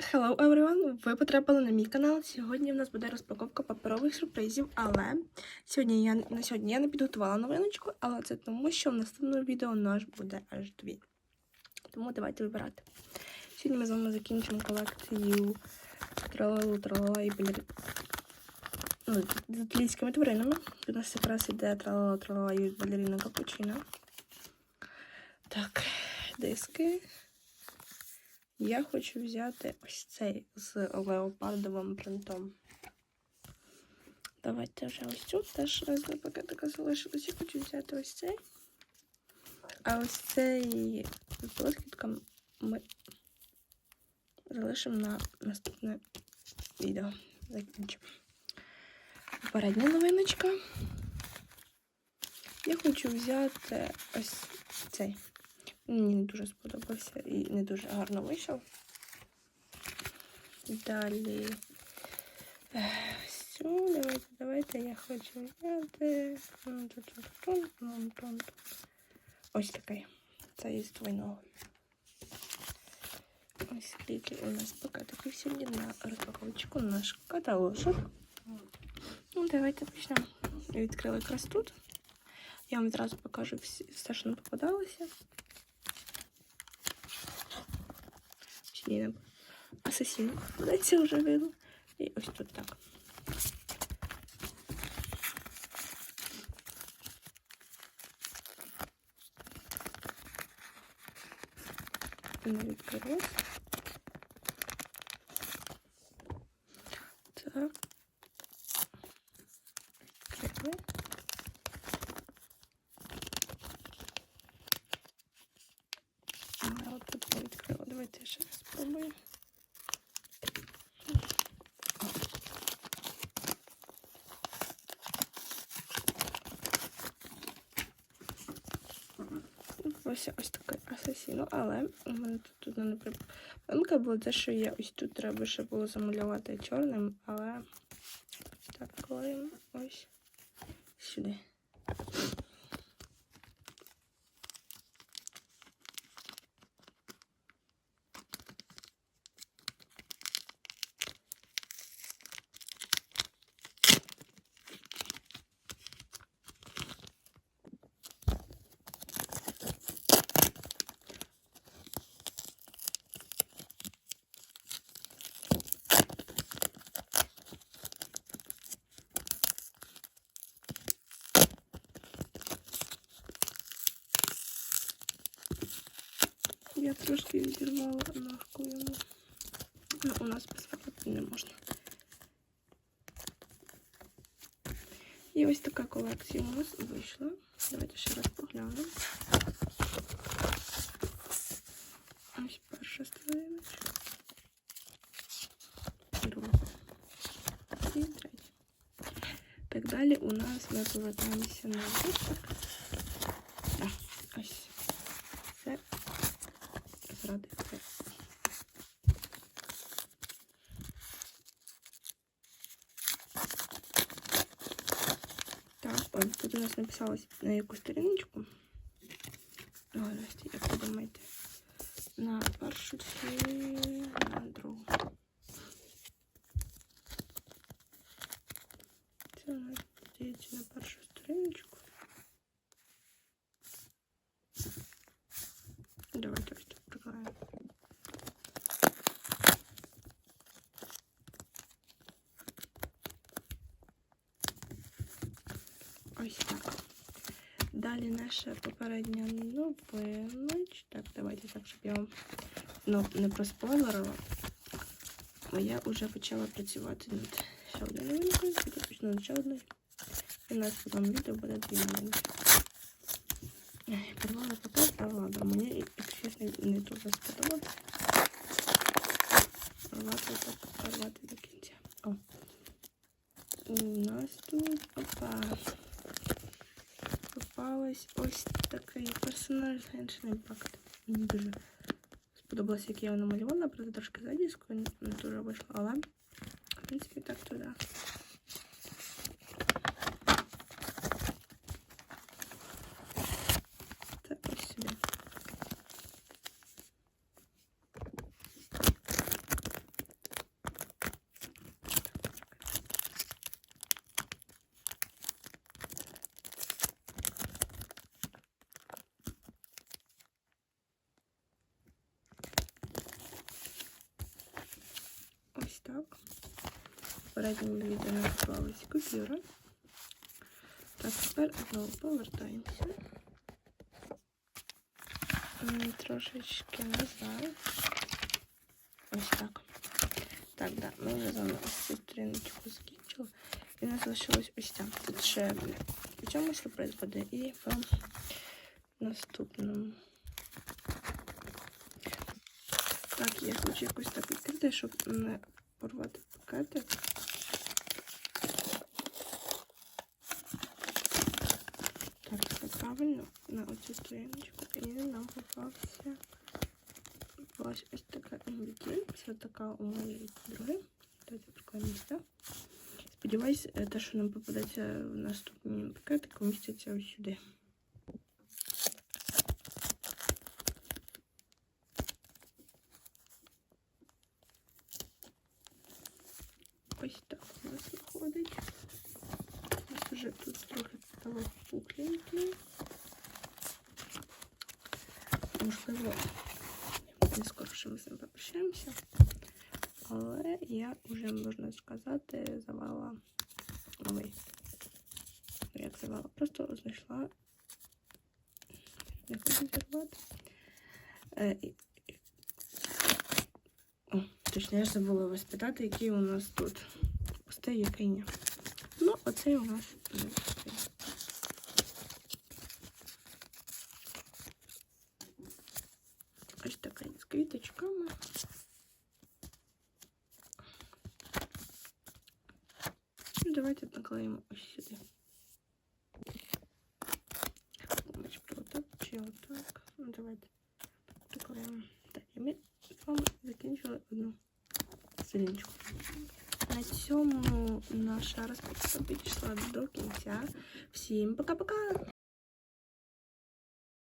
Hello everyone! Ви потрапили на мій канал. Сьогодні в нас буде розпаковка паперових сюрпризів, але сьогодні я на сьогодні я не підготувала новиночку, але це тому, що в наступному відео наш буде аж дві. Тому давайте вибирати. Сьогодні ми з вами закінчимо колекцію тралалу, тралала і балери... ну, з італійськими тваринами. У нас якраз іде тралала, тралала і балеріна капучино. Так, диски. Я хочу взяти ось цей з леопардовим принтом. Давайте вже ось цю теж раз два пакетика залишилось. Я хочу взяти ось цей. А ось цей з блискітком ми залишимо на наступне відео. Закінчимо. Передня новиночка. Я хочу взяти ось цей. Мені не дуже сподобався і не дуже гарно вийшов. Далі. Все, давайте, давайте я хочу взяти. Ось такий. Це із двойного. Ось скільки у нас пакетиків сьогодні на розпаковочку наш каталожок. Ну, давайте почнемо. Я відкрила якраз тут. Я вам відразу покажу все, що не попадалося. Ні, асасін. Це вже видно. І ось тут так. Не відкрилось. Так. Відкрили. А, от тут я відкрила. Давайте ще раз спробую. Ось ось такий асасін. Ну, але у мене тут одна непримка була те, що я ось тут треба ще було замалювати чорним, але так клеїмо ось сюди. Я трошки відірвала ножку йому. Ну, у нас без фарбати не можна. І ось така колекція у нас вийшла. Давайте ще раз поглянемо. Ось перша сторіночка. Друга. І третя. Так далі у нас ми повертаємося на випуск. Так, ось тут у нас написалось на яку сторіночку. Ось, як ви думаєте? На першу чи на другу? Це у нас здається на першу сторіночку. Давайте Ось так. Далі наша попередня новиночка. Так, давайте так, щоб я вам ну, не проспойлерила. Бо я вже почала працювати над ще одною новинкою, тільки почну над ще одною. І у нас потім відео буде дві новинки. Ай, Порвала пакет, та ладно, мені, якщо чесно, не дуже сподобалось. Попалась ось такий персонаж Genshin Impact. Мені дуже сподобалося, як я його намалювала, правда трошки задіску, не дуже вийшло, але в принципі так туди. Це ось сюди. Так. Попередньому відео не купюра. Так, тепер знову повертаємося. Трошечки назад. Ось так. Так, да, ми вже з вами цю сторіночку закінчили. І нас залишилось ось там. Тут ще в цьому сюрприз буде і в наступному. Так, я хочу якось так відкрити, щоб не порвати пакетик. Так, це правильно на оцю сторіночку. І нам ось ось така MBD. Це така у моєї подруги. Давайте приклеїмо сюди. Сподіваюсь, те, що нам попадеться в наступні пакетики, поміститься ось сюди. Ось так у нас виходить. Нас вже тут трохи стало пухленький. Можливо, не скоро що ми з ним попрощаємося. Але я вже, можна сказати, завала новий. Ну, Як завала? Просто знайшла. Не хочу зірвати. Е, і- і- О, точно, я ж забула вас питати, який у нас тут пустий, який ні. Ну, оцей у нас не пустий. Ось така з квіточками. Ну, давайте наклеїмо ось сюди. Начебто отак чи отак. Ну, давайте приклеїмо. Так, і з закінчили одну сторіночку. На цьому наша розпаковка підійшла до кінця. Всім пока-пока!